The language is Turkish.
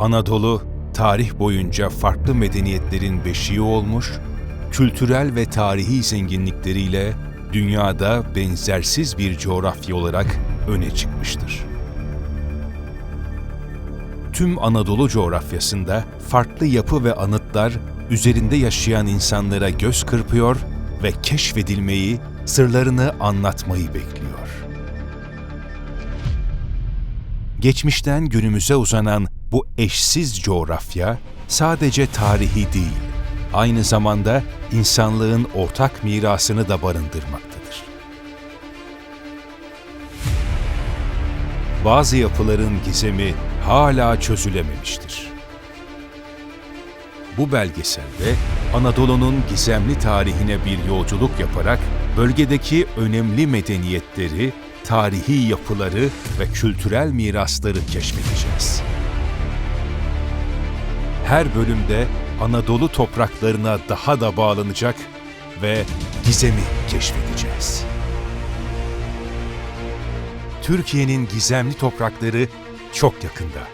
Anadolu, tarih boyunca farklı medeniyetlerin beşiği olmuş, kültürel ve tarihi zenginlikleriyle dünyada benzersiz bir coğrafya olarak öne çıkmıştır. Tüm Anadolu coğrafyasında farklı yapı ve anıtlar üzerinde yaşayan insanlara göz kırpıyor ve keşfedilmeyi, sırlarını anlatmayı bekliyor. Geçmişten günümüze uzanan bu eşsiz coğrafya sadece tarihi değil, aynı zamanda insanlığın ortak mirasını da barındırmaktadır. Bazı yapıların gizemi hala çözülememiştir. Bu belgeselde Anadolu'nun gizemli tarihine bir yolculuk yaparak bölgedeki önemli medeniyetleri, tarihi yapıları ve kültürel mirasları keşfedeceğiz. Her bölümde Anadolu topraklarına daha da bağlanacak ve gizemi keşfedeceğiz. Türkiye'nin gizemli toprakları çok yakında.